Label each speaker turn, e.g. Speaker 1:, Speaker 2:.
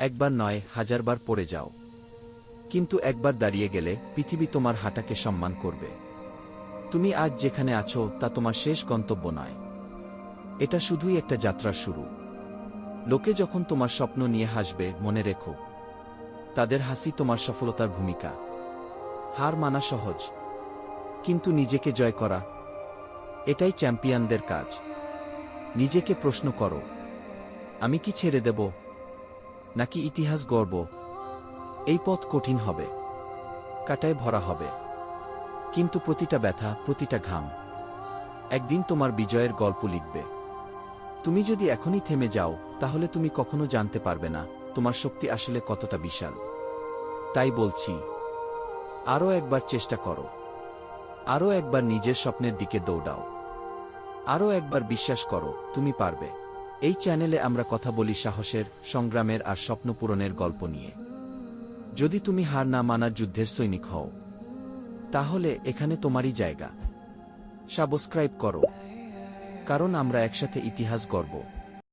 Speaker 1: একবার নয় হাজারবার পড়ে যাও। কিন্তু একবার দাঁড়িয়ে গেলে পৃথিবী তোমার হাঁটাকে সম্মান করবে। তুমি আজ যেখানে আছো, তা তোমার শেষ গন্তব্য নয়। এটা শুধুই একটা যাত্রার শুরু। লোকে যখন তোমার স্বপ্ন নিয়ে হাসবে, মনে রেখো, তাদের হাসি তোমার সফলতার ভূমিকা। হার মানা সহজ, কিন্তু নিজেকে জয় করা, এটাই চ্যাম্পিয়নদের কাজ। নিজেকে প্রশ্ন করো, আমি কি ছেড়ে দেব? নাকি ইতিহাস গর্ব এই পথ কঠিন হবে, কাটায় ভরা হবে। কিন্তু প্রতিটা ব্যথা, প্রতিটা ঘাম, একদিন তোমার বিজয়ের গল্প লিখবে। তুমি যদি এখনই থেমে যাও, তাহলে তুমি কখনো জানতে পারবে না, তোমার শক্তি আসলে কতটা বিশাল। তাই বলছি, আরও একবার চেষ্টা করো। আরও একবার নিজের স্বপ্নের দিকে দৌড়াও। আরও একবার বিশ্বাস করো, তুমি পারবে। এই চ্যানেলে আমরা কথা বলি সাহসের, সংগ্রামের আর স্বপ্নপূরণের গল্প নিয়ে। যদি তুমি হার না মানার যুদ্ধের সৈনিক হও, তাহলে এখানে তোমারই জায়গা। সাবস্ক্রাইব করো। কারণ আমরা একসাথে ইতিহাস গর্ব